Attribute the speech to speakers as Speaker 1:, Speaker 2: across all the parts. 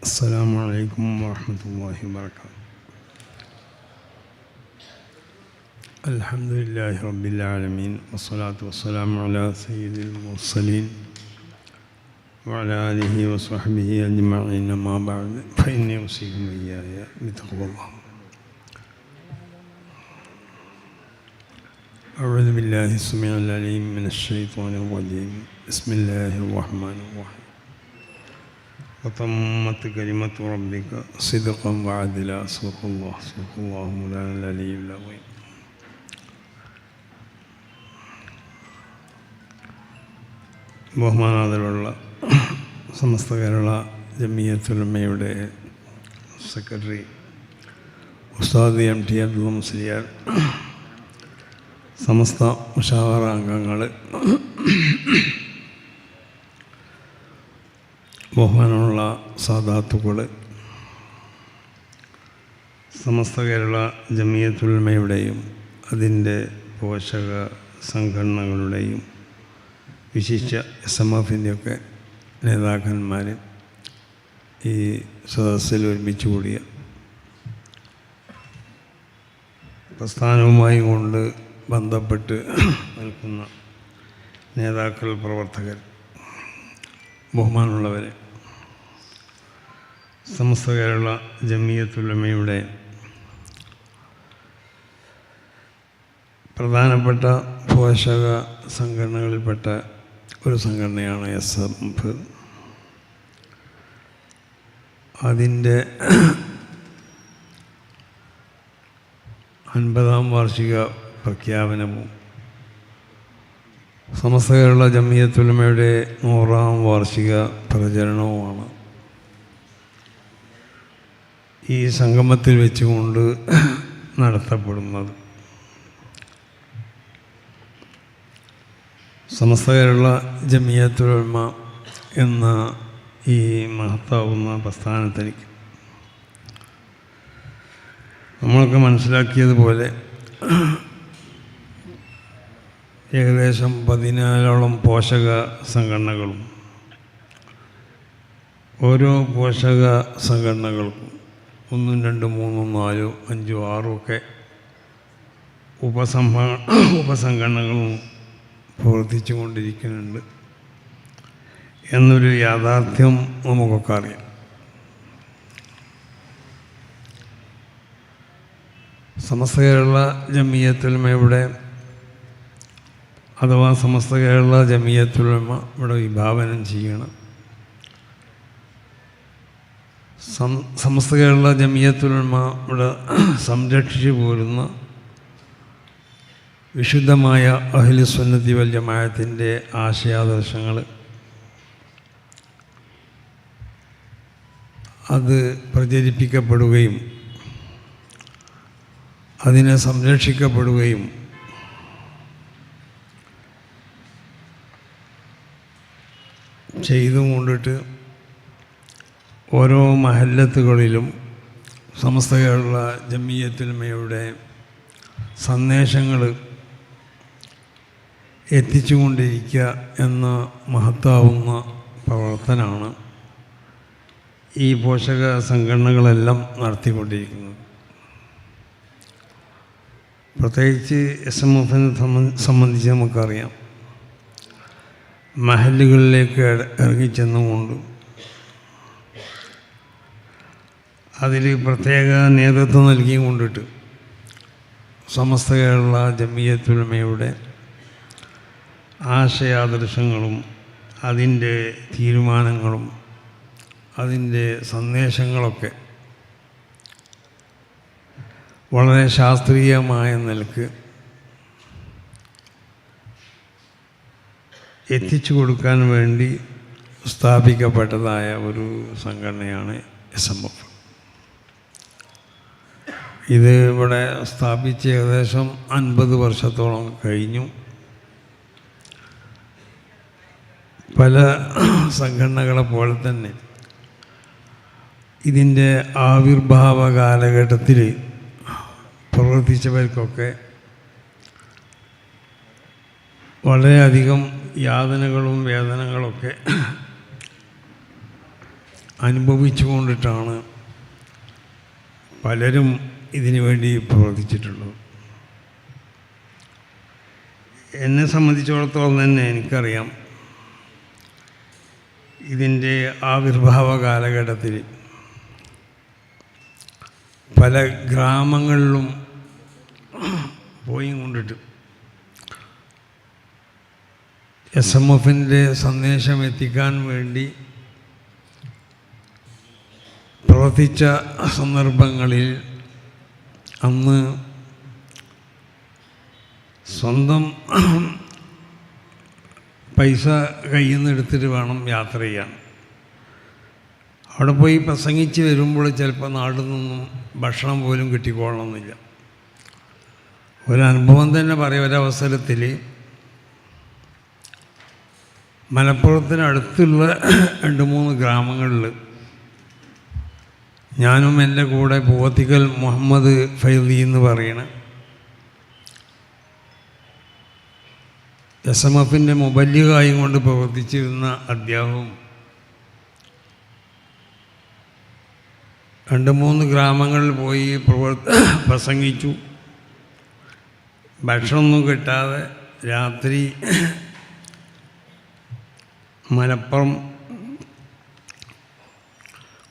Speaker 1: السلام عليكم ورحمة الله وبركاته. الحمد لله رب العالمين والصلاة والسلام على سيد المرسلين وعلى آله وصحبه أجمعين ما بعد فإني أوصيكم إياي بتقوى الله. أعوذ بالله السميع العليم من الشيطان الرجيم. بسم الله الرحمن الرحيم. وتمت كلمة ربك صدقا وعدلا صدق الله صدق الله مولانا العلي العظيم ബഹുമാനാദരവുള്ള സമസ്ത കേരള ജമിയത്തുലമ്മയുടെ സെക്രട്ടറി ഉസ്താദ് എം ടി അബ്ദുൽ മുസ്ലിയാർ സമസ്ത മുഷാവറ അംഗങ്ങൾ ബഹുമാനമുള്ള സാധാത്തുക്കൾ സമസ്ത കേരള ജമിയത്തുൽമയുടെയും അതിന്റെ പോഷക സംഘടനകളുടെയും വിശിഷ്ട എസ് എം എഫിന്റെയൊക്കെ നേതാക്കന്മാർ ഈ സദസ്സിൽ ഒരുമിച്ച് കൂടിയ പ്രസ്ഥാനവുമായി കൊണ്ട് ബന്ധപ്പെട്ട് നിൽക്കുന്ന നേതാക്കൾ പ്രവർത്തകർ ബഹുമാനമുള്ളവരെ സമസ്ത കേരള ജമിയത്തുലമയുടെ പ്രധാനപ്പെട്ട പോഷക സംഘടനകളിൽപ്പെട്ട ഒരു സംഘടനയാണ് എസ് എഫ് അതിന്റെ അൻപതാം വാർഷിക പ്രഖ്യാപനവും സമസ്ത കേരള ജമിയത്തുലമയുടെ നൂറാം വാർഷിക പ്രചരണവുമാണ്. ഈ സംഗമത്തിൽ വെച്ചുകൊണ്ട് നടത്തപ്പെടുന്നത്. സമസ്ത കേരള ജമിയത്തുലമ എന്ന ഈ മഹത്താവുന്ന പ്രസ്ഥാനത്തിലേക്ക്. നമ്മളൊക്കെ മനസ്സിലാക്കിയതുപോലെ ഏകദേശം പതിനാലോളം പോഷക സംഘടനകളും ഓരോ പോഷക സംഘടനകൾക്കും ഒന്നും രണ്ടും മൂന്നും നാലും അഞ്ചും ആറും ഒക്കെ ഉപസംഭ ഉപസംഘടനകളും പ്രവർത്തിച്ചു കൊണ്ടിരിക്കുന്നുണ്ട്. എന്നൊരു യാഥാർത്ഥ്യം നമുക്കൊക്കെ അറിയാം. സമസ്ത കേരള ജമിയത്തുലമയുടെ അഥവാ സമസ്ത കേരള ജമീയത്തുലമ ഇവിടെ വിഭാവനം ചെയ്യണം. സമസ്ത കേരള ജമിയത്തുലമ്മയുടെ സംരക്ഷിച്ചു പോരുന്ന വിശുദ്ധമായ അഹിലുസ്വന്നതി വല്യമായത്തിന്റെ ആശയാദർശങ്ങൾ. അത് പ്രചരിപ്പിക്കപ്പെടുകയും അതിനെ സംരക്ഷിക്കപ്പെടുകയും ചെയ്തു കൊണ്ടിട്ട് ഓരോ മഹല്ലത്തുകളിലും സമസ്ത കേരള ജമിയത്തുൽമയുടെ സന്ദേശങ്ങൾ എത്തിച്ചുകൊണ്ടിരിക്കുക എന്ന മഹത്താവുന്ന പ്രവർത്തനമാണ് ഈ പോഷക സംഘടനകളെല്ലാം നടത്തിക്കൊണ്ടിരിക്കുന്നത്. പ്രത്യേകിച്ച് എസ് എം എഫിനെ സംബന്ധിച്ച് നമുക്കറിയാം. മഹല്ലുകളിലേക്ക് ഇറങ്ങിച്ചെന്നുകൊണ്ട് അതിൽ പ്രത്യേക നേതൃത്വം നൽകിയും കൊണ്ടിട്ട് സമസ്ത കേരള ജമിയത്തുലമയുടെ ആശയാദർശങ്ങളും അതിന്റെ തീരുമാനങ്ങളും അതിന്റെ സന്ദേശങ്ങളൊക്കെ വളരെ ശാസ്ത്രീയമായ നിലയ്ക്ക് എത്തിച്ചു കൊടുക്കാൻ വേണ്ടി സ്ഥാപിക്കപ്പെട്ടതായ ഒരു സംഘടനയാണ് എസ് എം എഫ്. ഇത് ഇവിടെ സ്ഥാപിച്ച് ഏകദേശം അൻപത് വർഷത്തോളം കഴിഞ്ഞു. പല സംഘടനകളെ പോലെ തന്നെ ഇതിന്റെ ആവിർഭാവ കാലഘട്ടത്തിൽ പ്രവർത്തിച്ചവർക്കൊക്കെ വളരെയധികം യാതനകളും വേദനകളൊക്കെ അനുഭവിച്ചുകൊണ്ടിട്ടാണ് പലരും ഇതിനു വേണ്ടി പ്രവർത്തിച്ചിട്ടുള്ളൂ. എന്നെ സംബന്ധിച്ചിടത്തോളം തന്നെ എനിക്കറിയാം. ഇതിന്റെ ആവിർഭാവ കാലഘട്ടത്തിൽ പല ഗ്രാമങ്ങളിലും പോയി കൊണ്ടിട്ട് എസ് എം എഫിന്റെ സന്ദേശം എത്തിക്കാൻ വേണ്ടി പ്രവർത്തിച്ച സന്ദർഭങ്ങളിൽ അന്ന് സ്വന്തം പൈസ കയ്യിൽ നിന്ന് എടുത്തിട്ട് വേണം യാത്ര ചെയ്യാൻ. അവിടെ പോയി പ്രസംഗിച്ച് വരുമ്പോൾ ചിലപ്പോൾ നാട്ടിൽ നിന്നും ഭക്ഷണം പോലും കിട്ടിക്കൊള്ളണമെന്നില്ല. ഒരനുഭവം തന്നെ പറയാം ഒരവസരത്തിൽ. മലപ്പുറത്തിനടുത്തുള്ള രണ്ട് മൂന്ന് ഗ്രാമങ്ങളിൽ ഞാനും എന്റെ കൂടെ പൂവത്തിക്കൽ മുഹമ്മദ് ഫൈദി എന്ന് പറയണ എസ് എം എഫിന്റെ മൊബല്യകായും കൊണ്ട് പ്രവർത്തിച്ചിരുന്ന അദ്ദേഹവും രണ്ട് മൂന്ന് ഗ്രാമങ്ങളിൽ പോയി പ്രവർത്ത പ്രസംഗിച്ചു. ഭക്ഷണമൊന്നും കിട്ടാതെ രാത്രി മലപ്പുറം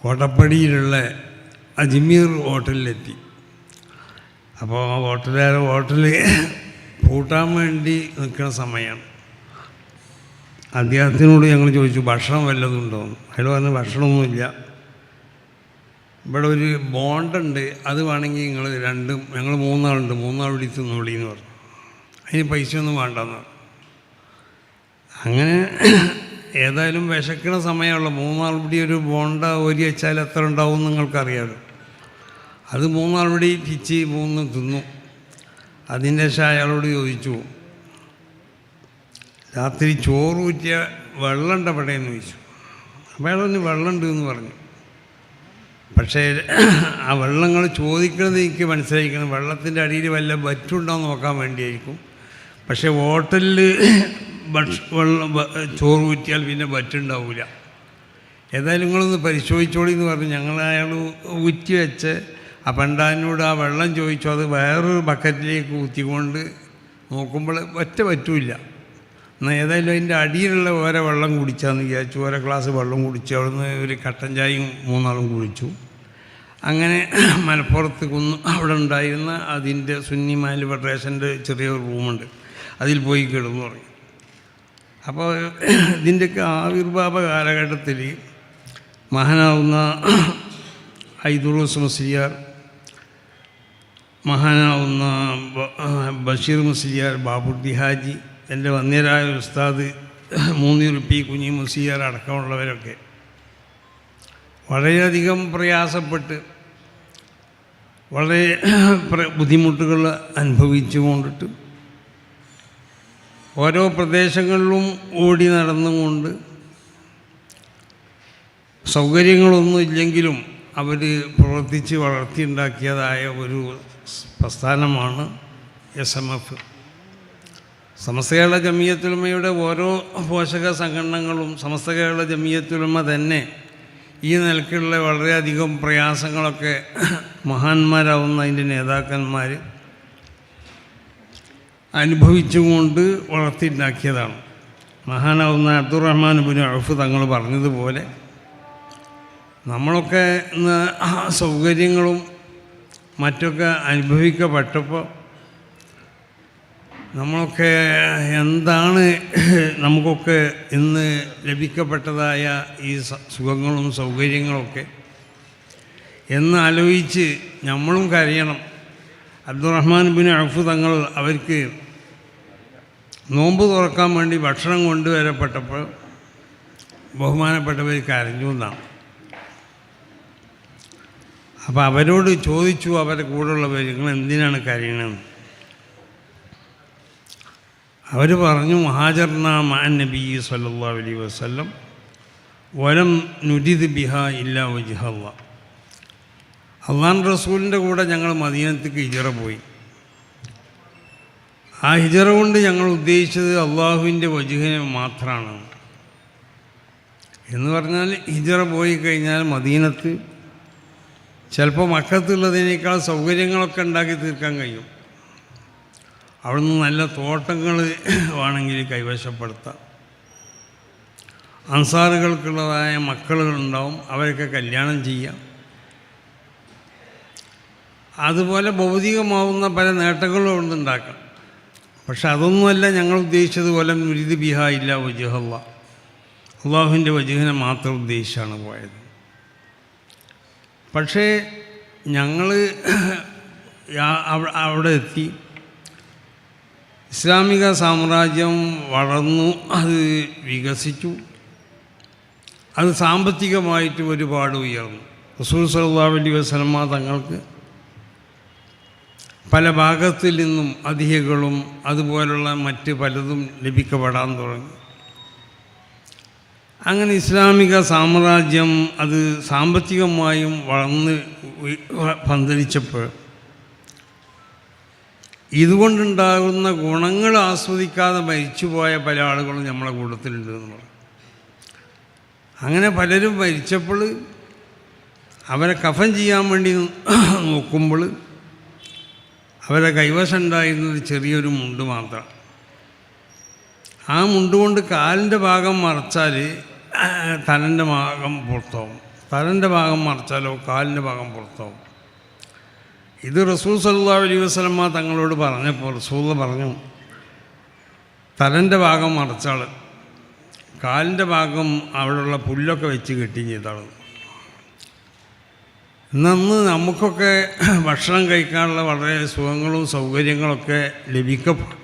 Speaker 1: കോട്ടപ്പടിയിലുള്ള അജ്മീർ ഹോട്ടലിലെത്തി. അപ്പോൾ ആ ഹോട്ടലുകാർ ഹോട്ടൽ പൂട്ടാൻ വേണ്ടി നിൽക്കുന്ന സമയമാണ്. അദ്ദേഹത്തിനോട് ഞങ്ങൾ ചോദിച്ചു ഭക്ഷണം വല്ലതും ഉണ്ടോ? എന്ന് അയാൾ പറഞ്ഞു ഭക്ഷണമൊന്നുമില്ല. ഇവിടെ ഒരു ബോണ്ടുണ്ട്. അത് വേണമെങ്കിൽ നിങ്ങൾ രണ്ടും ഞങ്ങൾ മൂന്നാളുണ്ട്. മൂന്നാൾ വിളിച്ച് തിന്നോളി എന്ന് പറഞ്ഞു. അതിന് പൈസ ഒന്നും വേണ്ടെന്ന് പറഞ്ഞു. അങ്ങനെ ഏതായാലും വിശക്കണ സമയമുള്ള. മൂന്നാൾ പിടി ഒരു ബോണ്ട ഓരി വെച്ചാൽ എത്ര ഉണ്ടാവും നിങ്ങൾക്കറിയാമല്ലോ അത് മൂന്നാൾ പിടി പിച്ച് മൂന്ന് തിന്നു. അതിന്റെ ശേഷം അയാളോട് ചോദിച്ചു രാത്രി ചോറ് ഊറ്റിയ വെള്ളമുണ്ട് അവിടെ എന്ന് ചോദിച്ചു. അപ്പോൾ അയാൾ വെള്ളമുണ്ട് എന്ന് പറഞ്ഞു. പക്ഷേ ആ വെള്ളങ്ങൾ ചോദിക്കുന്നത് എനിക്ക് മനസ്സിലായിരിക്കണം. വെള്ളത്തിന്റെ അടിയിൽ വല്ല വറ്റുണ്ടോ എന്ന് നോക്കാൻ വേണ്ടിയായിരിക്കും. പക്ഷേ ഹോട്ടലിൽ ഭക്ഷ വെള്ളം ചോറ് ഊറ്റിയാൽ പിന്നെ വറ്റുണ്ടാവില്ല ഏതായാലും നിങ്ങളൊന്ന് പരിശോധിച്ചോളി എന്ന് പറഞ്ഞ്. ഞങ്ങൾ അയാൾ ഊറ്റി വെച്ച് ആ പണ്ടാനോട് ആ വെള്ളം ചോദിച്ചു. അത് വേറൊരു ബക്കറ്റിലേക്ക് ഊറ്റിക്കൊണ്ട് നോക്കുമ്പോൾ ഒറ്റ പറ്റൂല എന്നാൽ ഏതായാലും അതിന്റെ അടിയിലുള്ള ഓരോ വെള്ളം കുടിച്ചാന്ന് വിചാരിച്ചു. ഓരോ ഗ്ലാസ് വെള്ളം കുടിച്ചു. അവിടുന്ന് ഒരു കട്ടൻ ചായയും മൂന്നാളും കുടിച്ചു. അങ്ങനെ മലപ്പുറത്ത് കുന്ന് അവിടെ ഉണ്ടായിരുന്ന അതിന്റെ സുന്നി മാലി ഫെഡറേഷന്റെ ചെറിയൊരു റൂമുണ്ട്. അതിൽ പോയി കിടന്നു പറയും അപ്പോൾ ഇതിന്റെയൊക്കെ ആവിർഭാവ കാലഘട്ടത്തിൽ മഹാനാവുന്ന ഐദുറൂസ് മുസ്ലിയാർ മഹാനാവുന്ന ബഷീർ മുസ്ലിയാർ ബാബുദ്ദി ഹാജി എന്റെ വന്യരായ ഉസ്താദ് മൂന്നിറുപ്പി കുഞ്ഞി മുസ്ലിയാർ അടക്കമുള്ളവരൊക്കെ വളരെയധികം പ്രയാസപ്പെട്ട് വളരെ ബുദ്ധിമുട്ടുകൾ അനുഭവിച്ചു കൊണ്ടിട്ട് ഓരോ പ്രദേശങ്ങളിലും ഓടി നടന്നുകൊണ്ട് സൗകര്യങ്ങളൊന്നും ഇല്ലെങ്കിലും അവർ പ്രവർത്തിച്ച് വളർത്തിയുണ്ടാക്കിയതായ ഒരു പ്രസ്ഥാനമാണ് S M F Samastha Kerala ജമിയത്തുലമയുടെ ഓരോ പോഷക സംഘടനകളും സമസ്ത കേരള ജമിയത്തുലമ തന്നെ ഈ നിലക്കുള്ള വളരെയധികം പ്രയാസങ്ങളൊക്കെ മഹാന്മാരാവുന്ന അതിന്റെ നേതാക്കന്മാർ അനുഭവിച്ചുകൊണ്ട് വളർത്തിയുണ്ടാക്കിയതാണ് മഹാനാവുന്ന അബ്ദുറഹ്മാൻ ബിൻ അഫ് തങ്ങൾ പറഞ്ഞതുപോലെ നമ്മളൊക്കെ ഇന്ന് ആ സൗകര്യങ്ങളും മറ്റൊക്കെ അനുഭവിക്കപ്പെട്ടപ്പോൾ നമ്മളൊക്കെ എന്താണ് നമുക്കൊക്കെ ഇന്ന് ലഭിക്കപ്പെട്ടതായ ഈ സുഖങ്ങളും സൗകര്യങ്ങളൊക്കെ എന്നാലോചിച്ച് നമ്മളും കരയണം. അബ്ദുറഹ്മാൻ ബിൻ അഫ് തങ്ങൾ അവർക്ക് നോമ്പ് തുറക്കാൻ വേണ്ടി ഭക്ഷണം കൊണ്ടുവരപ്പെട്ടപ്പോൾ ബഹുമാനപ്പെട്ടവർ കരഞ്ഞു എന്നാണ്. അപ്പോൾ അവരോട് ചോദിച്ചു അവരുടെ കൂടെയുള്ളവർ നിങ്ങൾ എന്തിനാണ് കരയണമെന്ന് അവർ പറഞ്ഞു മഹാജർന മാൻ നബി സല്ലാ അലൈ വസ്ലം വലം നുരിദ് ബിഹ ഇല്ല വജിഹല്ല അള്ളാൻ റസൂലിന്റെ കൂടെ ഞങ്ങൾ മദീനത്തേക്ക് ഹിജറ പോയി. ആ ഹിജറ കൊണ്ട് ഞങ്ങൾ ഉദ്ദേശിച്ചത് അള്ളാഹുവിന്റെ വജുഹിനെ മാത്രമാണ്. എന്ന് പറഞ്ഞാൽ ഹിജറ പോയി കഴിഞ്ഞാൽ മദീനത്ത് ചിലപ്പോൾ മക്കത്തുള്ളതിനേക്കാൾ സൗകര്യങ്ങളൊക്കെ ഉണ്ടാക്കി തീർക്കാൻ കഴിയും. അവിടുന്ന് നല്ല തോട്ടങ്ങൾ വേണമെങ്കിൽ കൈവശപ്പെടുത്താം. അൻസാറുകൾക്കുള്ളതായ മക്കളുകളുണ്ടാവും അവരൊക്കെ കല്യാണം ചെയ്യാം. അതുപോലെ ഭൗതികമാവുന്ന പല നേട്ടങ്ങളും അവിടുന്ന് ഉണ്ടാക്കാം. പക്ഷെ അതൊന്നുമല്ല ഞങ്ങൾ ഉദ്ദേശിച്ചതുപോലെ നുരിത് ബിഹ ഇല്ല വജുഹല്ല അള്ളാഹുവിന്റെ വജുഹിനെ മാത്രം ഉദ്ദേശിച്ചാണ് പോയത്. പക്ഷേ ഞങ്ങൾ അവിടെ എത്തി. ഇസ്ലാമിക സാമ്രാജ്യം വളർന്നു അത് വികസിച്ചു. അത് സാമ്പത്തികമായിട്ട് ഒരുപാട് ഉയർന്നു. റസൂൽ സല്ലല്ലാഹു അലൈഹി വസ്ലമ തങ്ങൾക്ക് പല ഭാഗത്തിൽ നിന്നും അധികകളും അതുപോലുള്ള മറ്റ് പലതും ലഭിക്കപ്പെടാൻ തുടങ്ങി. അങ്ങനെ ഇസ്ലാമിക സാമ്രാജ്യം അത് സാമ്പത്തികമായും വളർന്ന് പന്തലിച്ചപ്പോൾ ഇതുകൊണ്ടുണ്ടാകുന്ന ഗുണങ്ങൾ ആസ്വദിക്കാതെ മരിച്ചുപോയ പല ആളുകളും നമ്മളെ കൂട്ടത്തിലുണ്ട് എന്ന് അങ്ങനെ പലരും മരിച്ചപ്പോൾ അവരെ കഫൻ ചെയ്യാൻ വേണ്ടി നോക്കുമ്പോൾ അവരെ കൈവശം ഉണ്ടായിരുന്നത് ചെറിയൊരു മുണ്ട് മാത്രം. ആ മുണ്ട് കൊണ്ട് കാലിന്റെ ഭാഗം മറച്ചാൽ തലന്റെ ഭാഗം പുറത്താവും. തലന്റെ ഭാഗം മറച്ചാലോ കാലിന്റെ ഭാഗം പുറത്താവും. ഇത് റസൂൽ സല്ലാ അലൈഹി വസ്ലമ്മ തങ്ങളോട് പറഞ്ഞപ്പോൾ റസൂൽ പറഞ്ഞു തലന്റെ ഭാഗം മറച്ചാൾ കാലിന്റെ ഭാഗം അവിടെയുള്ള പുല്ലൊക്കെ വെച്ച് കെട്ടി ചെയ്താൾ ഇന്നന്ന് നമുക്കൊക്കെ ഭക്ഷണം കഴിക്കാനുള്ള വളരെ സുഖങ്ങളും സൗകര്യങ്ങളൊക്കെ ലഭിക്കപ്പെടും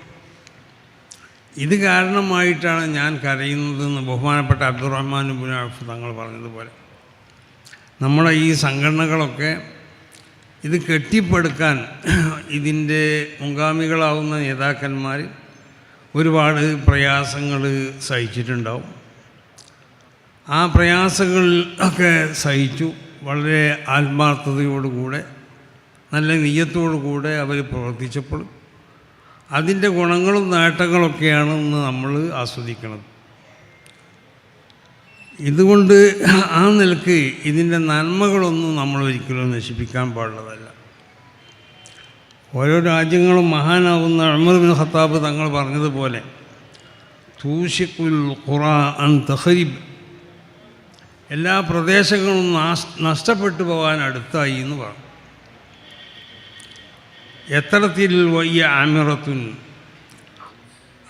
Speaker 1: ഇത് കാരണമായിട്ടാണ് ഞാൻ കരയുന്നതെന്ന് ബഹുമാനപ്പെട്ട അബ്ദുറഹ്മാൻ ബുനാഫ് തങ്ങൾ പറഞ്ഞതുപോലെ. നമ്മളെ ഈ സംഘടനകളൊക്കെ ഇത് കെട്ടിപ്പടുക്കാൻ ഇതിന്റെ മുൻഗാമികളാവുന്ന നേതാക്കന്മാർ ഒരുപാട് പ്രയാസങ്ങൾ സഹിച്ചിട്ടുണ്ടാവും. ആ പ്രയാസങ്ങളിൽ ഒക്കെ സഹിച്ചു. വളരെ ആത്മാർത്ഥതയോടുകൂടെ നല്ല നെയ്യത്തോടുകൂടെ അവർ പ്രവർത്തിച്ചപ്പോൾ അതിന്റെ ഗുണങ്ങളും നേട്ടങ്ങളൊക്കെയാണ് ഇന്ന് നമ്മൾ ആസ്വദിക്കുന്നത് ഇതുകൊണ്ട് ആ നിലയ്ക്ക് ഇതിന്റെ നന്മകളൊന്നും നമ്മൾ ഒരിക്കലും നശിപ്പിക്കാൻ പാടുള്ളതല്ല. ഓരോ രാജ്യങ്ങളും മഹാനാവുന്ന അമർ ബിൻ ഖത്താബ് തങ്ങൾ പറഞ്ഞതുപോലെ തൂഷിക്കുൽ ഖുറാ അൻ തഹരിബ് എല്ലാ പ്രദേശങ്ങളും നഷ്ടപ്പെട്ടു പോകാൻ അടുത്തായി എന്ന് പറഞ്ഞു. എത്തരത്തിൽ വയ്യ ആമിറത്തുൻ?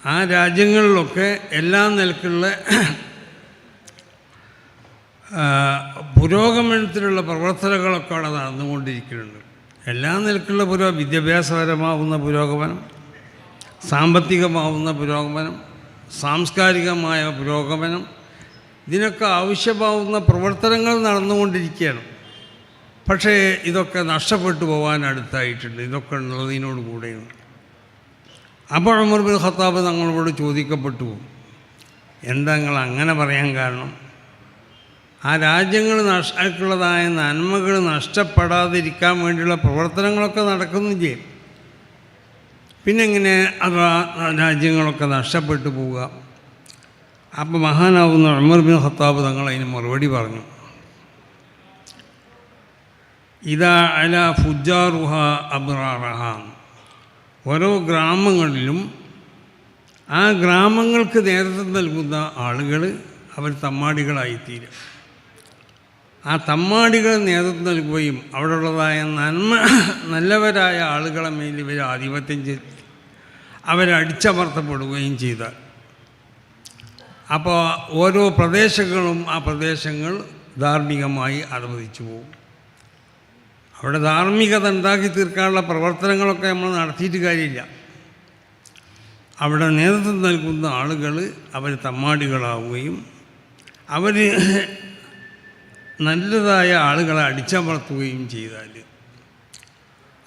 Speaker 1: ആ രാജ്യങ്ങളിലൊക്കെ എല്ലാ നിലക്കുള്ള പുരോഗമനത്തിലുള്ള പ്രവർത്തനങ്ങളൊക്കെ അവിടെ നടന്നുകൊണ്ടിരിക്കുന്നുണ്ട്. എല്ലാ നിലക്കുള്ള പുരോ വിദ്യാഭ്യാസപരമാവുന്ന പുരോഗമനം സാമ്പത്തികമാവുന്ന പുരോഗമനം സാംസ്കാരികമായ പുരോഗമനം ഇതിനൊക്കെ ആവശ്യമാവുന്ന പ്രവർത്തനങ്ങൾ നടന്നുകൊണ്ടിരിക്കുകയാണ്. പക്ഷേ ഇതൊക്കെ നഷ്ടപ്പെട്ടു പോകാൻ അടുത്തായിട്ടുണ്ട്. ഇതൊക്കെ ഉള്ളതിനോട് കൂടെയാണ്. അപ്പോൾ ഉമർ ബിൻ ഖത്താബ് തങ്ങളോട് ചോദിക്കപ്പെട്ടു. എന്താ നിങ്ങൾ അങ്ങനെ പറയാൻ കാരണം? ആ രാജ്യങ്ങൾ നഷ്ടക്കുള്ളതായ നന്മകൾ നഷ്ടപ്പെടാതിരിക്കാൻ വേണ്ടിയുള്ള പ്രവർത്തനങ്ങളൊക്കെ നടക്കുന്നില്ലേ പിന്നെങ്ങനെ അത് രാജ്യങ്ങളൊക്കെ നഷ്ടപ്പെട്ടു പോവുക. അപ്പോൾ മഹാനാവുന്ന ഉമർ ബിൻ ഖത്താബ് തങ്ങൾ അതിന് മറുപടി പറഞ്ഞു. ഇതാ അല ഫുജാറുഹ അബ്രാറഹ. ഓരോ ഗ്രാമങ്ങളിലും ആ ഗ്രാമങ്ങൾക്ക് നേതൃത്വം നൽകുന്ന ആളുകൾ അവർ തമ്മാടികളായിത്തീരും. ആ തമ്മാടികൾ നേതൃത്വം നൽകുകയും അവിടെയുള്ളതായ നന്മ നല്ലവരായ ആളുകളെ മേൽ ഇവർ ആധിപത്യം ചെയ്ത് അവരടിച്ചമർത്തപ്പെടുകയും ചെയ്താൽ. അപ്പോൾ ഓരോ പ്രദേശങ്ങളും ആ പ്രദേശങ്ങൾ ധാർമ്മികമായി അനുവദിച്ചു പോകും. അവിടെ ധാർമ്മികത ഉണ്ടാക്കി തീർക്കാനുള്ള പ്രവർത്തനങ്ങളൊക്കെ നമ്മൾ നടത്തിയിട്ട് കാര്യമില്ല. അവിടെ നേതൃത്വം നൽകുന്ന ആളുകൾ അവർ തമ്മാടികളാവുകയും അവർ നല്ലതായ ആളുകളെ അടിച്ചമർത്തുകയും ചെയ്താൽ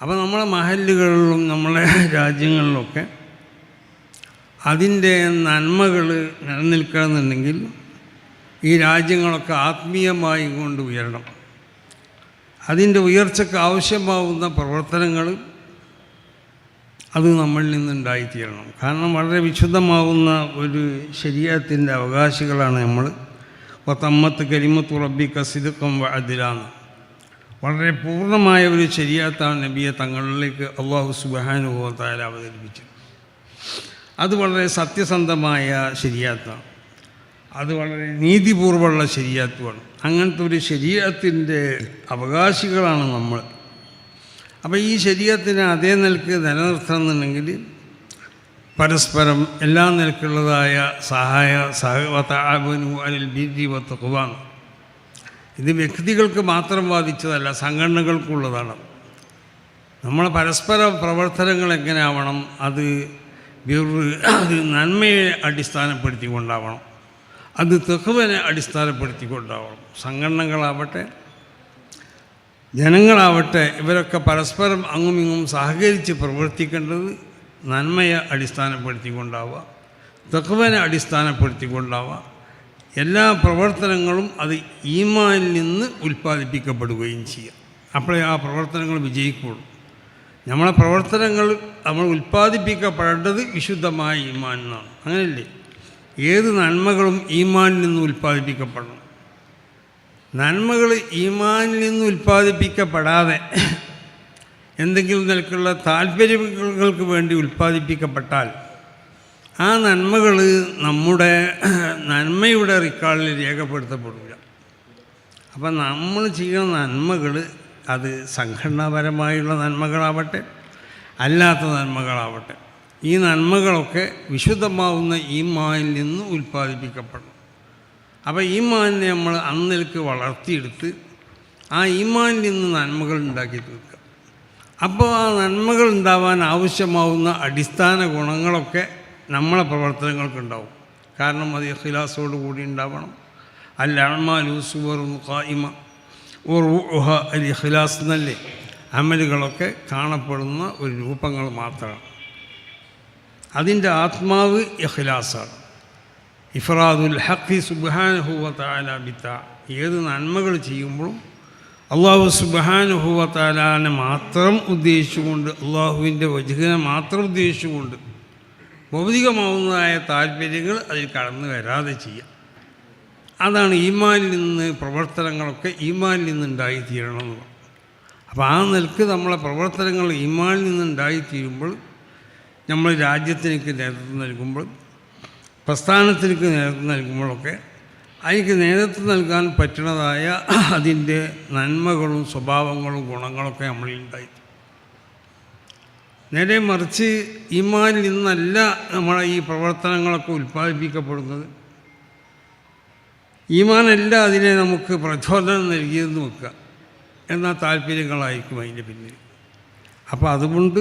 Speaker 1: അപ്പോൾ നമ്മളെ മഹല്ലുകളിലും നമ്മളെ രാജ്യങ്ങളിലൊക്കെ അതിന്റെ നന്മകൾ നിലനിൽക്കണമെന്നുണ്ടെങ്കിൽ ഈ രാജ്യങ്ങളൊക്കെ ആത്മീയമായി കൊണ്ട് ഉയരണം. അതിന്റെ ഉയർച്ചയ്ക്ക് ആവശ്യമാവുന്ന പ്രവർത്തനങ്ങൾ അത് നമ്മളിൽ നിന്നുണ്ടായിത്തീരണം. കാരണം വളരെ വിശുദ്ധമാവുന്ന ഒരു ശരീരത്തിന്റെ അവകാശികളാണ് നമ്മൾ. പത്തമ്മത്ത് കരിമത്ത് റബ്ബിക്ക സിദുക്കം അതിലാണ് വളരെ പൂർണമായ ഒരു ശരിയാത്താണ് നബിയെ തങ്ങളിലേക്ക് അള്ളാഹു സുബാനുഭവത്തായാലും അവതരിപ്പിച്ചത്. അത് വളരെ സത്യസന്ധമായ ശരിയാത്താണ്. അത് വളരെ നീതിപൂർവമുള്ള ശരിയാത്വമാണ്. അങ്ങനത്തെ ഒരു ശരീരത്തിന്റെ അവകാശികളാണ് നമ്മൾ. അപ്പോൾ ഈ ശരീരത്തിനെ അതേ നിലയ്ക്ക് നിലനിർത്തണമെന്നുണ്ടെങ്കിൽ പരസ്പരം എല്ലാ നിലക്കുള്ളതായ സഹായ സഹവതാബനു അനിൽ ബീജി വത്തക്കുവാണ് ഇത് വ്യക്തികൾക്ക് മാത്രം ബാധിച്ചതല്ല സംഘടനകൾക്കുള്ളതാണ്. നമ്മൾ പരസ്പര പ്രവർത്തനങ്ങൾ എങ്ങനെയാവണം അത് അത് നന്മയെ അടിസ്ഥാനപ്പെടുത്തി കൊണ്ടാവണം അത് തെക്കുവനെ അടിസ്ഥാനപ്പെടുത്തിക്കൊണ്ടാവണം. സംഘടനകളാവട്ടെ ജനങ്ങളാവട്ടെ ഇവരൊക്കെ പരസ്പരം അങ്ങും ഇങ്ങും സഹകരിച്ച് പ്രവർത്തിക്കേണ്ടത് നന്മയെ അടിസ്ഥാനപ്പെടുത്തി അടിസ്ഥാനപ്പെടുത്തിക്കൊണ്ടാവുക തെക്കുവനെ അടിസ്ഥാനപ്പെടുത്തിക്കൊണ്ടാവുക. എല്ലാ പ്രവർത്തനങ്ങളും അത് ഈമാനിൽ നിന്ന് ഉൽപ്പാദിപ്പിക്കപ്പെടുകയും ചെയ്യുക അപ്പോഴേ ആ പ്രവർത്തനങ്ങൾ വിജയിക്കുള്ളൂ നമ്മളെ പ്രവർത്തനങ്ങൾ നമ്മൾ ഉൽപ്പാദിപ്പിക്കപ്പെടേണ്ടത് വിശുദ്ധമായ ഈമാൻ എന്നാണ് അങ്ങനെയല്ലേ? ഏത് നന്മകളും ഈമാനിൽ നിന്ന് ഉൽപ്പാദിപ്പിക്കപ്പെടണം. നന്മകൾ ഈമാനിൽ നിന്ന് ഉൽപ്പാദിപ്പിക്കപ്പെടാതെ എന്തെങ്കിലും നിലക്കുള്ള താല്പര്യങ്ങൾക്ക് വേണ്ടി ഉൽപ്പാദിപ്പിക്കപ്പെട്ടാൽ ആ നന്മകൾ നമ്മുടെ നന്മയുടെ റിക്കാർഡിൽ രേഖപ്പെടുത്തപ്പെടില്ല. അപ്പം നമ്മൾ ചെയ്യുന്ന നന്മകൾ അത് സംഘടനാപരമായുള്ള നന്മകളാവട്ടെ അല്ലാത്ത നന്മകളാവട്ടെ ഈ നന്മകളൊക്കെ വിശുദ്ധമാവുന്ന ഈ മാനിൽ നിന്ന് ഉൽപ്പാദിപ്പിക്കപ്പെടണം അപ്പോൾ ഈ മാനിനെ നമ്മൾ അന്നിലേക്ക് വളർത്തിയെടുത്ത് ആ ഈമാനിൽ നിന്ന് നന്മകൾ ഉണ്ടാക്കി തീർക്കുക. അപ്പോൾ ആ നന്മകൾ ഉണ്ടാവാൻ ആവശ്യമാവുന്ന അടിസ്ഥാന ഗുണങ്ങളൊക്കെ നമ്മളെ പ്രവർത്തനങ്ങൾക്കുണ്ടാവും. കാരണം അത് ഇഖ്ലാസോട് കൂടി ഉണ്ടാവണം. അല്ല അഴമാലു ഖായിമ. ഉഹ അൽ ഇഖ്ലാസ് എന്നല്ലേ? അമലുകളൊക്കെ കാണപ്പെടുന്ന ഒരു രൂപങ്ങൾ മാത്രമാണ്. അതിന്റെ ആത്മാവ് ഇഖ്ലാസാണ്. ഇഫ്രാദുൽ ഹഖി സുബാനുഹൂവത്താലിത്ത ഏത് നന്മകൾ ചെയ്യുമ്പോഴും അള്ളാഹു സുബാനുഹൂവ മാത്രം ഉദ്ദേശിച്ചുകൊണ്ട് അള്ളാഹുവിന്റെ വജുഹിനെ മാത്രം ഉദ്ദേശിച്ചുകൊണ്ട് ഭൗതികമാവുന്നതായ താല്പര്യങ്ങൾ അതിൽ കടന്നു വരാതെ ചെയ്യാം. അതാണ് ഈമാനിൽ നിന്ന് പ്രവർത്തനങ്ങളൊക്കെ ഈമാനിൽ നിന്ന് ഉണ്ടായിത്തീരണം എന്ന് അപ്പോൾ ആ നിലയ്ക്ക് നമ്മളെ പ്രവർത്തനങ്ങൾ ഈമാനിൽ നിന്ന് തീരുമ്പോൾ നമ്മൾ രാജ്യത്തിനേക്ക് നേതൃത്വം നൽകുമ്പോൾ പ്രസ്ഥാനത്തിലേക്ക് നേതൃത്വം നൽകുമ്പോഴൊക്കെ അതിക്ക് നേതൃത്വം നൽകാൻ പറ്റുന്നതായ അതിന്റെ നന്മകളും സ്വഭാവങ്ങളും ഗുണങ്ങളൊക്കെ നമ്മളിൽ ഉണ്ടായി. നേരെ മറിച്ച് ഇമാനിൽ നിന്നല്ല നമ്മളെ ഈ പ്രവർത്തനങ്ങളൊക്കെ ഉൽപ്പാദിപ്പിക്കപ്പെടുന്നത്. ഈമാനല്ല അതിനെ നമുക്ക് പ്രചോദനം നൽകിയെന്ന് വെക്കുക എന്നാൽ താല്പര്യങ്ങളായിരിക്കും അതിന്റെ പിന്നിൽ. അപ്പോൾ അതുകൊണ്ട്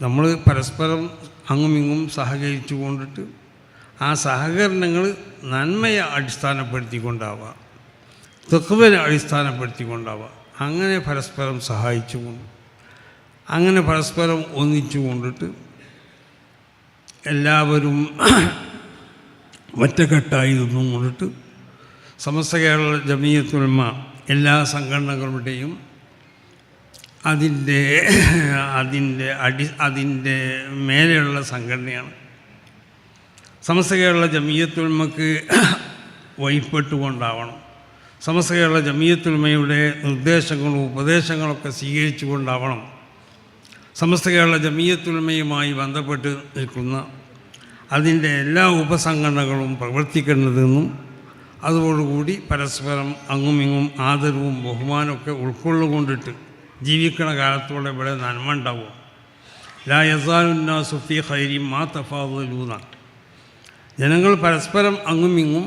Speaker 1: നമ്മൾ പരസ്പരം അങ്ങും ഇങ്ങും സഹകരിച്ചു കൊണ്ടിട്ട് ആ സഹകരണങ്ങൾ നന്മയെ അടിസ്ഥാനപ്പെടുത്തിക്കൊണ്ടാവുക തെക്കുവനെ അടിസ്ഥാനപ്പെടുത്തിക്കൊണ്ടാവുക അങ്ങനെ പരസ്പരം സഹായിച്ചുകൊണ്ട് അങ്ങനെ പരസ്പരം ഒന്നിച്ചു കൊണ്ടിട്ട് എല്ലാവരും ഒറ്റക്കെട്ടായി നിന്നും കൊണ്ടിട്ട് സമസ്ത കേരള ജമീയത്തുൽമ എല്ലാ സംഘടനകളുടെയും അതിന്റെ അതിന്റെ അടി അതിന്റെ മേലെയുള്ള സംഘടനയാണ്. സമസ്ത കേരള ജമീയത്തുൽമക്ക് വഴിപ്പെട്ടുകൊണ്ടാവണം. സമസ്ത കേരള ജമീയത്തുൽമയുടെ നിർദ്ദേശങ്ങളും ഉപദേശങ്ങളൊക്കെ സ്വീകരിച്ചു കൊണ്ടാവണം സമസ്ത കേരള ജമീയത്തുൽമയുമായി ബന്ധപ്പെട്ട് നിൽക്കുന്ന അതിന്റെ എല്ലാ ഉപസംഘടനകളും പ്രവർത്തിക്കേണ്ടതെന്നും അതോടുകൂടി പരസ്പരം അങ്ങും ഇങ്ങും ആദരവും ബഹുമാനമൊക്കെ ഉൾക്കൊള്ളുകൊണ്ടിട്ട് ജീവിക്കണ കാലത്തോടെ ഇവിടെ നന്മ ഉണ്ടാവും ലാ യസാലുന്നാ സുഫി ഹൈരി മാ തഫാദൂന ജനങ്ങൾ പരസ്പരം അങ്ങും ഇങ്ങും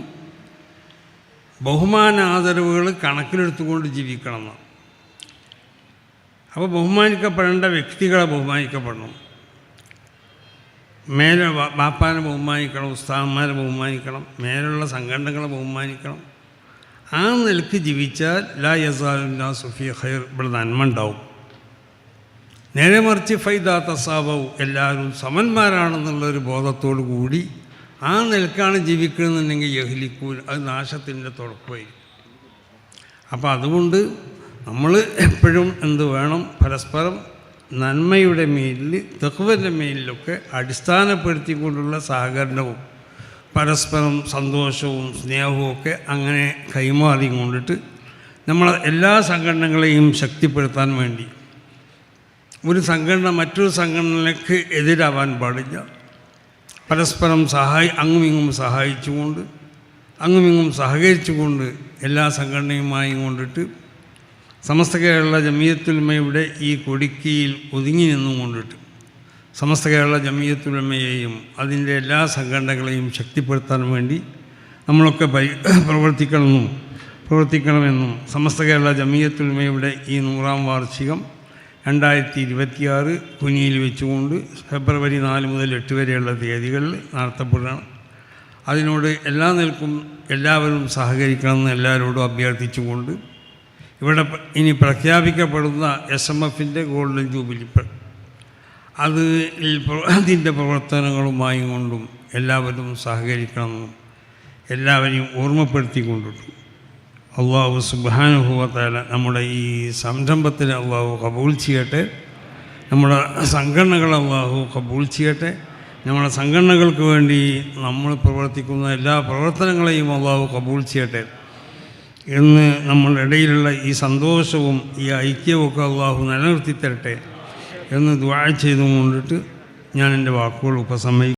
Speaker 1: ബഹുമാന ആദരവുകൾ കണക്കിലെടുത്തുകൊണ്ട് ജീവിക്കണം അപ്പോൾ ബഹുമാനിക്കപ്പെടേണ്ട വ്യക്തികളെ ബഹുമാനിക്കപ്പെടണം. മേലെ ബാപ്പാനെ ബഹുമാനിക്കണം ഉസ്താദന്മാരെ ബഹുമാനിക്കണം മേലുള്ള സംഘടനകളെ ബഹുമാനിക്കണം. ആ നിലയ്ക്ക് ജീവിച്ചാൽ ലാ യസാലുല്ലാ സുഫിയ ഖൈർ ഇവിടെ നന്മ ഉണ്ടാവും. നേരെ മറിച്ച് ഫൈദാ തസാബവും എല്ലാവരും സമന്മാരാണെന്നുള്ളൊരു ബോധത്തോടു കൂടി ആ നിലക്കാണ് ജീവിക്കണമെന്നുണ്ടെങ്കിൽ യഹ്ലിക്കൂൽ അത് നാശത്തിന്റെ തുടക്കമായി അപ്പോൾ അതുകൊണ്ട് നമ്മൾ എപ്പോഴും എന്ത് വേണം? പരസ്പരം നന്മയുടെ മേലിൽ തെഹുവന്റെ മേലിലൊക്കെ അടിസ്ഥാനപ്പെടുത്തിക്കൊണ്ടുള്ള സഹകരണവും പരസ്പരം സന്തോഷവും സ്നേഹവും ഒക്കെ അങ്ങനെ കൈമാറി കൊണ്ടിട്ട് നമ്മൾ എല്ലാ സംഘടനകളെയും ശക്തിപ്പെടുത്താൻ വേണ്ടി ഒരു സംഘടന മറ്റൊരു സംഘടനയ്ക്ക് എതിരാവാൻ പാടില്ല. പരസ്പരം സഹായി അങ്ങുമിങ്ങും സഹായിച്ചുകൊണ്ട് അങ്ങുമിങ്ങും സഹകരിച്ചുകൊണ്ട് എല്ലാ സംഘടനയുമായി കൊണ്ടിട്ട് സമസ്ത കേരള ജമീയത്തുൽമയുടെ ഈ കൊടുക്കിയിൽ ഒതുങ്ങി നിന്നും കൊണ്ടിട്ട് സമസ്ത കേരള ജമീയത്തുൽമയെയും അതിന്റെ എല്ലാ സംഘടനകളെയും ശക്തിപ്പെടുത്താൻ വേണ്ടി നമ്മളൊക്കെ പരി പ്രവർത്തിക്കണമെന്നും പ്രവർത്തിക്കണമെന്നും സമസ്ത കേരള ജമീയത്തുൽമയുടെ ഈ നൂറാം വാർഷികം രണ്ടായിരത്തി ഇരുപത്തിയാറ് കുനിയിൽ വെച്ചുകൊണ്ട് ഫെബ്രുവരി നാല് മുതൽ എട്ട് വരെയുള്ള തീയതികളിൽ നടത്തപ്പെടുകയാണ്. അതിനോട് എല്ലാ നിൽക്കും എല്ലാവരും സഹകരിക്കണമെന്ന് എല്ലാവരോടും അഭ്യർത്ഥിച്ചുകൊണ്ട് ഇവിടെ ഇനി പ്രഖ്യാപിക്കപ്പെടുന്ന എസ് എം എഫിന്റെ ഗോൾഡൻ ജൂബിലി അത് അതിന്റെ പ്രവർത്തനങ്ങളുമായി കൊണ്ടും എല്ലാവരും സഹകരിക്കണമെന്നും എല്ലാവരെയും ഓർമ്മപ്പെടുത്തിക്കൊണ്ടിട്ടു. അള്ളാഹു സുബാനുഭവത്താല നമ്മുടെ ഈ സംരംഭത്തിന് അള്ളാഹു കബൂൾ ചെയ്യട്ടെ. നമ്മുടെ സംഘടനകൾ അള്ളാഹു കബൂൾ ചെയ്യട്ടെ. നമ്മുടെ സംഘടനകൾക്ക് വേണ്ടി നമ്മൾ പ്രവർത്തിക്കുന്ന എല്ലാ പ്രവർത്തനങ്ങളെയും അള്ളാഹു കബൂൾ ചെയ്യട്ടെ. എന്ന് നമ്മളുടെ ഇടയിലുള്ള ഈ സന്തോഷവും ഈ ഐക്യവും അള്ളാഹു നിലനിർത്തി തരട്ടെ എന്ന് ദ്വാഴ ചെയ്തുകൊണ്ടിട്ട് ഞാൻ എന്റെ വാക്കുകൾ ഉപസമ്മതിക്കും